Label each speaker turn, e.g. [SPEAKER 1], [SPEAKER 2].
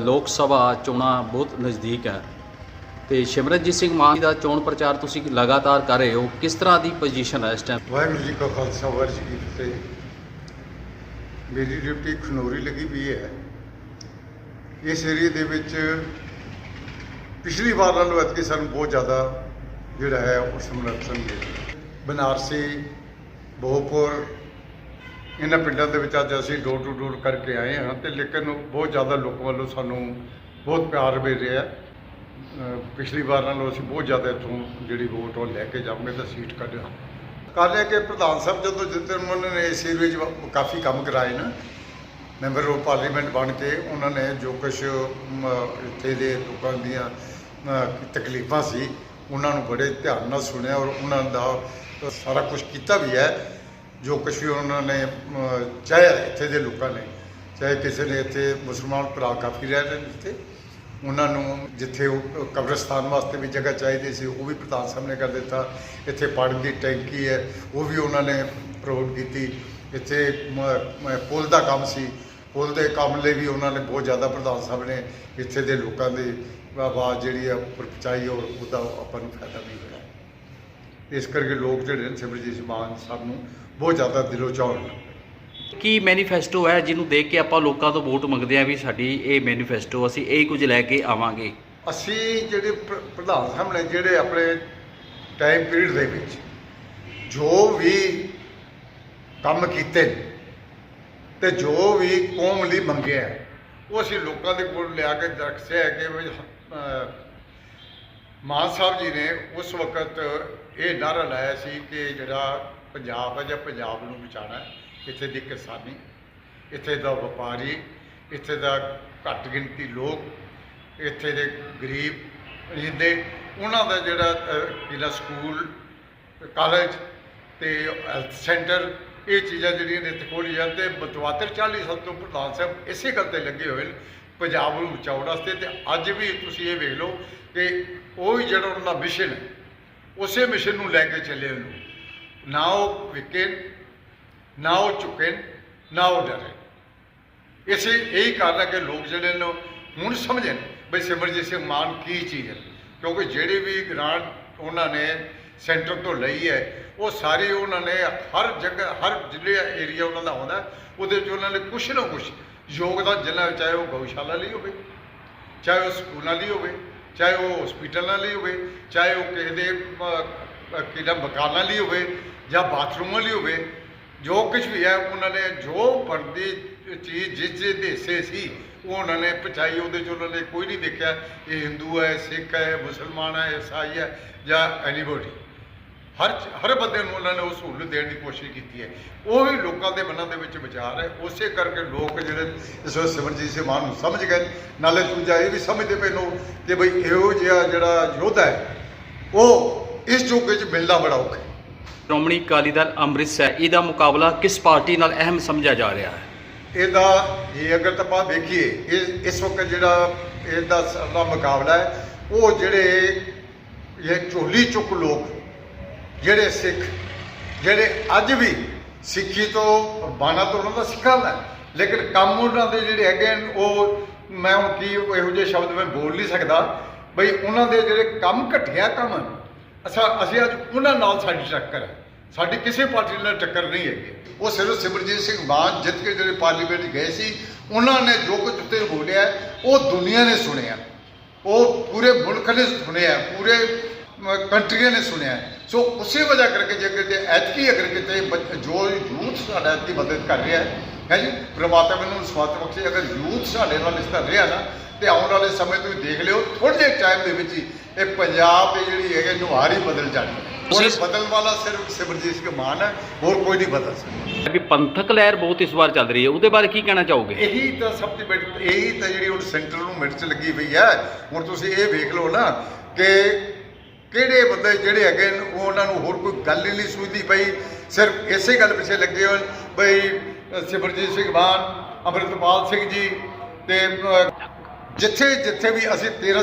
[SPEAKER 1] ਲੋਕ ਸਭਾ ਚੋਣਾਂ ਬਹੁਤ ਨਜ਼ਦੀਕ ਹੈ। ਤੇ ਸਿਮਰਨਜੀਤ ਸਿੰਘ ਮਾਨ ਦਾ ਚੋਣ ਪ੍ਰਚਾਰ ਤੁਸੀਂ ਲਗਾਤਾਰ ਕਰ ਰਹੇ ਹੋ। ਕਿਸ ਤਰ੍ਹਾਂ ਦੀ ਪੋਜੀਸ਼ਨ ਹੈ ਇਸ ਟਾਈਮ
[SPEAKER 2] ਵਾਹਿਗੁਰੂ ਜੀ ਕਾ ਖਾਲਸਾ, ਵਾਹਿਗੁਰੂ ਜੀ ਕੀ ਫਤਿਹ। ਮੇਰੀ ਡਿਊਟੀ ਖਨੋਰੀ ਲੱਗੀ ਵੀ ਹੈ। ਇਸ ਏਰੀਏ ਦੇ ਵਿੱਚ ਪਿਛਲੀ ਵਾਰ ਨਾਲੋਂ ਐਤਕੀ ਸਾਨੂੰ ਬਹੁਤ ਜ਼ਿਆਦਾ ਜਿਹੜਾ ਹੈ ਉਹ ਸਮਰਥਨ ਮਿਲਿਆ। ਬਨਾਰਸੀ, ਬੋਹਪੁਰ ਇਹਨਾਂ ਪਿੰਡਾਂ ਦੇ ਵਿੱਚ ਅੱਜ ਅਸੀਂ ਡੋਰ ਟੂ ਡੋਰ ਕਰਕੇ ਆਏ ਹਾਂ ਤੇ ਲੇਕਿਨ ਬਹੁਤ ਜ਼ਿਆਦਾ ਲੋਕਾਂ ਵੱਲੋਂ ਸਾਨੂੰ ਬਹੁਤ ਪਿਆਰ ਮਿਲ ਰਿਹਾ ਪਿਛਲੀ ਵਾਰ ਨਾਲੋਂ ਅਸੀਂ ਬਹੁਤ ਜ਼ਿਆਦਾ ਇੱਥੋਂ ਜਿਹੜੀ ਵੋਟ ਉਹ ਲੈ ਕੇ ਜਾਵਾਂਗੇ ਤਾਂ ਸੀਟ ਕੱਢਾਂ ਕਰ ਲਿਆ ਕਿ ਪ੍ਰਧਾਨ ਸਾਹਿਬ ਜਦੋਂ ਜਿੱਤਨ ਉਹਨਾਂ ਨੇ ਇਸ ਵਿੱਚ ਵਾ- ਕਾਫੀ ਕੰਮ ਕਰਾਏ ਨਾ ਮੈਂਬਰ ਆਫ ਪਾਰਲੀਮੈਂਟ ਬਣ ਕੇ ਉਹਨਾਂ ਨੇ ਜੋ ਕੁਛ ਇੱਥੇ ਦੇ ਲੋਕਾਂ ਦੀਆਂ ਤਕਲੀਫਾਂ ਸੀ, ਉਹਨਾਂ ਨੂੰ ਬੜੇ ਧਿਆਨ ਨਾਲ ਸੁਣਿਆ ਔਰ ਉਹਨਾਂ ਦਾ ਸਾਰਾ ਕੁਝ ਕੀਤਾ ਵੀ ਹੈ। ਜੋ ਕੁਛ ਵੀ ਉਹਨਾਂ ਨੇ ਚਾਹਿਆ ਇੱਥੇ ਦੇ ਲੋਕਾਂ ਨੇ, ਚਾਹੇ ਕਿਸੇ ਨੇ ਇੱਥੇ ਮੁਸਲਮਾਨ ਭਰਾ ਕਾਫੀ ਰਹਿ ਰਹੇ ਨੇ ਇੱਥੇ, ਉਹਨਾਂ ਨੂੰ ਜਿੱਥੇ ਉਹ ਕਬਰਸਤਾਨ ਵਾਸਤੇ ਵੀ ਜਗ੍ਹਾ ਚਾਹੀਦੀ ਸੀ, ਉਹ ਵੀ ਪ੍ਰਧਾਨ ਸਾਹਿਬ ਨੇ ਕਰ ਦਿੱਤਾ। ਇੱਥੇ ਪਾਣੀ ਦੀ ਟੈਂਕੀ ਹੈ, ਉਹ ਵੀ ਉਹਨਾਂ ਨੇ ਪ੍ਰੋਵਾਈਡ ਕੀਤੀ। ਇੱਥੇ ਪੁਲ ਦਾ ਕੰਮ ਸੀ। ਪੁਲ ਦੇ ਕੰਮ ਲਈ ਵੀ ਉਹਨਾਂ ਨੇ ਬਹੁਤ ਜ਼ਿਆਦਾ ਪ੍ਰਧਾਨ ਸਾਹਿਬ ਨੇ ਇੱਥੇ ਦੇ ਲੋਕਾਂ ਦੀ ਆਵਾਜ਼ ਜਿਹੜੀ ਆ ਉੱਪਰ ਪਹੁੰਚਾਈ ਔਰ ਉਹਦਾ ਆਪਾਂ ਨੂੰ ਫਾਇਦਾ ਵੀ ਹੋਇਆ। ਇਸ ਕਰਕੇ ਲੋਕ ਜਿਹੜੇ ਨੇ ਸਿਮਰਜੀਤ ਮਾਨ ਸਾਹਿਬ ਨੂੰ ਬਹੁਤ ਜ਼ਿਆਦਾ ਦਿਲੋਂ ਚਾਹਣ
[SPEAKER 1] ਕੀ ਮੈਨੀਫੈਸਟੋ ਹੈ ਜਿਹਨੂੰ ਦੇਖ ਕੇ ਆਪਾਂ ਲੋਕਾਂ ਤੋਂ ਵੋਟ ਮੰਗਦੇ ਆ ਵੀ ਸਾਡੀ ਇਹ ਮੈਨੀਫੈਸਟੋ ਅਸੀਂ ਇਹ ਕੁਝ ਲੈ ਕੇ ਆਵਾਂਗੇ?
[SPEAKER 2] ਅਸੀਂ ਜਿਹੜੇ ਪ੍ਰ- ਪ੍ਰਧਾਨ ਸਾਹਿਬ ਨੇ ਜਿਹੜੇ ਆਪਣੇ ਟਾਈਮ ਪੀਰੀਅਡ ਦੇ ਵਿੱਚ ਜੋ ਵੀ ਕੰਮ ਕੀਤੇ ਨੇ ਤੇ ਜੋ ਵੀ ਕੌਮ ਲਈ ਮੰਗਿਆ ਹੈ, ਉਹ ਅਸੀਂ ਲੋਕਾਂ ਦੇ ਕੋਲ ਲਿਆ ਕੇ ਦੱਸਿਆ ਹੈ ਕਿ ਵੀ ਅਹ, ਮਾਨ ਸਾਹਿਬ ਜੀ ਨੇ ਉਸ ਵਕਤ ਇਹ ਨਾਰਾ ਲਾਇਆ ਸੀ ਕਿ ਜਿਹੜਾ ਪੰਜਾਬ ਹੈ ਜਾਂ ਪੰਜਾਬ ਨੂੰ ਬਚਾਉਣਾ ਹੈ ਇੱਥੇ ਦੀ ਕਿਸਾਨੀ ਇੱਥੇ ਦਾ ਵਪਾਰੀ ਇੱਥੇ ਦਾ ਘੱਟ ਗਿਣਤੀ ਲੋਕ ਇੱਥੇ ਦੇ ਗਰੀਬ ਰਹਿੰਦੇ ਉਹਨਾਂ ਦਾ ਜਿਹੜਾ ਅਹ, ਕਿਲਾ ਸਕੂਲ ਕਾਲਜ ਤੇ ਹੈਲਥ ਸੈਂਟਰ ਇਹ ਚੀਜ਼ਾਂ ਜਿਹੜੀਆਂ ਨੇ ਇੱਥੇ ਖੋਲ੍ਹੀ ਜਾਣ ਤੇ ਮਤਵਾਤਰ 40 ਸਾਲ ਤੋਂ ਪ੍ਰਧਾਨ ਸਾਹਿਬ ਇਸੇ ਗੱਲ ਤੇ ਲੱਗੇ ਹੋਏ ਨੇ ਪੰਜਾਬ ਨੂੰ ਬਚਾਉਣ ਵਾਸਤੇ ਤੇ ਅੱਜ ਵੀ ਤੁਸੀਂ ਇਹ ਵੇਖ ਲਓ ਕਿ ਉਹ ਹੀ ਜਿਹੜਾ ਉਹਨਾਂ ਦਾ ਮਿਸ਼ਨ ਹੈ ਉਸੇ ਮਿਸ਼ਨ ਨੂੰ ਲੈ ਕੇ ਚੱਲੇ ਉਹਨੂੰ। ਨਾ ਉਹ ਵਿਕੇ, ਨਾ ਉਹ ਝੁਕੇ, ਨਾ ਉਹ ਡਰੇ। ਇਸੇ, ਇਹੀ ਕਾਰਨ ਹੈ ਕਿ ਲੋਕ ਜਿਹੜੇ ਨੇ, ਹੁਣ ਸਮਝਣ ਬਈ ਸਿਮਰਜੀਤ ਸਿੰਘ ਮਾਨ ਕੀ ਚੀਜ਼ ਹੈ। ਕਿਉਂਕਿ ਜਿਹੜੀ ਵੀ ਗ੍ਰਾਂਟ ਉਹਨਾਂ ਨੇ ਸੈਂਟਰ ਤੋਂ ਲਈ ਹੈ, ਉਹ ਸਾਰੀ ਉਹਨਾਂ ਨੇ ਹਰ ਜਗ੍ਹਾ, ਹਰ ਜ਼ਿਲ੍ਹੇ ਏਰੀਆ ਉਹਨਾਂ ਦਾ ਆਉਂਦਾ, ਉਹਦੇ ਵਿੱਚ ਉਹਨਾਂ ਨੇ ਕੁਛ ਨਾ ਕੁਛ ਯੋਗਦਾਨ ਜਿੰਨਾ ਚਾਹੇ ਉਹ ਗਊਸ਼ਾਲਾ ਲਈ ਹੋਵੇ, ਚਾਹੇ ਉਹ ਸਕੂਲਾਂ ਲਈ ਹੋਵੇ ਚਾਹੇ ਉਹ ਹਸਪੀਟਲਾਂ ਲਈ ਹੋਵੇ, ਚਾਹੇ ਉਹ ਕਿਸੇ ਦੇ ਕਿਹਦਾ ਮਕਾਨਾਂ ਲਈ ਹੋਵੇ ਜਾਂ ਬਾਥਰੂਮਾਂ ਲਈ ਹੋਵੇ, ਜੋ ਕੁਝ ਵੀ ਹੈ, ਉਹਨਾਂ ਨੇ ਜੋ ਬਣਦੀ ਚੀਜ਼ ਜਿਸ ਜਿਸ ਦੇ ਹਿੱਸੇ ਸੀ, ਉਹ ਉਹਨਾਂ ਨੇ ਪਹੁੰਚਾਈ, ਉਹਦੇ 'ਚ ਉਹਨਾਂ ਨੇ ਕੋਈ ਨਹੀਂ ਦੇਖਿਆ, ਇਹ ਹਿੰਦੂ ਹੈ, ਸਿੱਖ ਹੈ, ਮੁਸਲਮਾਨ ਹੈ ਈਸਾਈ ਹੈ ਜਾਂ ਐਨੀਬੋਡੀ ਹਰ ਹਰ ਬੰਦੇ ਨੂੰ ਉਹਨਾਂ ਨੇ ਉਹ ਸਹੂਲਤ ਦੇਣ ਦੀ ਕੋਸ਼ਿਸ਼ ਕੀਤੀ ਹੈ। ਉਹ ਵੀ ਲੋਕਾਂ ਦੇ ਮਨਾਂ ਦੇ ਵਿੱਚ ਵਿਚਾਰ ਹੈ। ਉਸੇ ਕਰਕੇ ਲੋਕ ਜਿਹੜੇ ਇਸ ਵੇਲੇ ਸਿਮਰਜੀਤ ਸਿੰਘ ਮਾਨ ਨੂੰ ਸਮਝ ਗਏ। ਨਾਲੇ ਦੂਜਾ ਇਹ ਵੀ ਸਮਝਦੇ ਪਏ ਲੋਕ ਕਿ ਬਈ ਇਹੋ ਜਿਹਾ ਜਿਹੜਾ ਯੋਧਾ ਹੈ ਉਹ ਇਸ ਯੁੱਗ 'ਚ ਮਿਲਣਾ ਬੜਾ ਔਖਾ ਹੈ।
[SPEAKER 1] ਸ਼੍ਰੋਮਣੀ ਅਕਾਲੀ ਦਲ ਅੰਮ੍ਰਿਤਸਰ ਇਹਦਾ ਮੁਕਾਬਲਾ ਕਿਸ ਪਾਰਟੀ ਨਾਲ ਅਹਿਮ ਸਮਝਿਆ ਜਾ ਰਿਹਾ ਹੈ?
[SPEAKER 2] ਇਹਦਾ ਇਹ ਅਗਰ ਤਾਂ ਆਪਾਂ ਵੇਖੀਏ ਇਹ ਇਸ ਵਕਤ ਜਿਹੜਾ ਇਹਦਾ ਮੁਕਾਬਲਾ ਹੈ ਉਹ ਜਿਹੜੇ ਇਹ ਝੋਲੀ ਚੁੱਕ ਲੋਕ ਜਿਹੜੇ ਸਿੱਖ ਜਿਹੜੇ ਅੱਜ ਵੀ ਸਿੱਖੀ ਤੋਂ ਬਾਣਾ ਤੋਂ ਉਹਨਾਂ ਦਾ ਸਿੱਖਾਂ ਦਾ ਲੇਕਿਨ ਕੰਮ ਉਹਨਾਂ ਦੇ ਜਿਹੜੇ ਹੈਗੇ ਨੇ ਉਹ ਮੈਂ ਹੁਣ ਕੀ ਇਹੋ ਜਿਹੇ ਸ਼ਬਦ ਮੈਂ ਬੋਲ ਨਹੀਂ ਸਕਦਾ। ਬਈ ਉਹਨਾਂ ਦੇ ਜਿਹੜੇ ਕੰਮ ਘਟਿਆ ਕੰਮ ਹਨ, ਅਸਾਂ ਅਸੀਂ ਅੱਜ ਉਹਨਾਂ ਨਾਲ ਸਾਡੀ ਟੱਕਰ ਹੈ। ਸਾਡੀ ਕਿਸੇ ਪਾਰਟੀ ਨਾਲ ਟੱਕਰ ਨਹੀਂ ਹੈਗੀ। ਉਹ ਸਿਰਫ ਸਿਮਰਜੀਤ ਸਿੰਘ ਮਾਨ ਜਿੱਤ ਕੇ ਜਿਹੜੇ ਪਾਰਲੀਮੈਂਟ ਗਏ ਸੀ ਉਹਨਾਂ ਨੇ ਜੋ ਕੁਝ ਉੱਤੇ ਬੋਲਿਆ ਉਹ ਦੁਨੀਆ ਨੇ ਸੁਣਿਆ। ਉਹ ਪੂਰੇ ਮੁਲਕ ਨੇ ਸੁਣਿਆ ਪੂਰੇ ਕੰਟਰੀਆਂ ਨੇ ਸੁਣਿਆ। ਸੋ ਉਸੇ ਵਜ੍ਹਾ ਕਰਕੇ ਜੇ ਕਿਤੇ ਐਤਕੀ ਅਗਰ ਕਿਤੇ ਜੋ ਯੂਥ ਸਾਡਾ ਐਤਕੀ ਮਦਦ ਕਰ ਰਿਹਾ ਹੈ ਹੈ ਜੀ ਪ੍ਰਮਾਤਮਾ ਮੈਨੂੰ ਸਵਾਤ ਬਖਸ਼ੇ ਅਗਰ ਯੂਥ ਸਾਡੇ ਨਾਲ ਇਸ ਤਰ੍ਹਾਂ ਰਿਹਾ ਨਾ ਤੇ ਆਉਣ ਵਾਲੇ ਸਮੇਂ ਤੁਸੀਂ ਦੇਖ ਲਿਓ ਥੋੜੇ ਜਿਹੇ ਟਾਈਮ ਦੇ ਵਿੱਚ ਹੀ ਇਹ ਪੰਜਾਬ ਦੀ ਜਿਹੜੀ ਹੈਗੇ ਨੁਹਾਰ ਬਦਲ ਜਾਣੀ ਉਹ ਬਦਲ ਵਾਲਾ ਸਿਰਫ ਸਿਮਰਜੀਤ ਸਿੰਘ ਮਾਨ ਹੈ ਹੋਰ ਕੋਈ ਨਹੀਂ ਬਦਲ ਸਕਦਾ।
[SPEAKER 1] ਵੀ ਪੰਥਕ ਲਹਿਰ ਬਹੁਤ ਇਸ ਵਾਰ ਚੱਲ ਰਹੀ ਹੈ ਉਹਦੇ ਬਾਰੇ ਕੀ ਕਹਿਣਾ ਚਾਹੋਗੇ?
[SPEAKER 2] ਇਹੀ ਤਾਂ ਸਭ ਤੋਂ ਬੈਠ ਇਹੀ ਤਾਂ ਜਿਹੜੀ ਹੁਣ ਸੈਂਟਰ ਨੂੰ ਮਿੰਟ 'ਚ ਲੱਗੀ ਪਈ ਹੈ ਹੁਣ ਤੁਸੀਂ ਇਹ ਵੇਖ ਲਓ ਨਾ ਕਿ ਕਿਹੜੇ ਬੰਦੇ ਜਿਹੜੇ ਹੈਗੇ ਨੇ, ਉਹ ਉਹਨਾਂ ਨੂੰ ਹੋਰ ਕੋਈ ਗੱਲ ਹੀ ਨਹੀਂ ਸੁਝਦੀ ਪਈ। ਸਿਰਫ ਇਸੇ ਗੱਲ ਪਿੱਛੇ ਲੱਗੇ ਹੋਣ ਬਈ ਸਿਮਰਜੀਤ ਸਿੰਘ ਮਾਨ, ਅੰਮ੍ਰਿਤਪਾਲ ਸਿੰਘ ਜੀ ਤੇ ਜਿੱਥੇ ਜਿੱਥੇ ਵੀ ਅਸੀਂ 13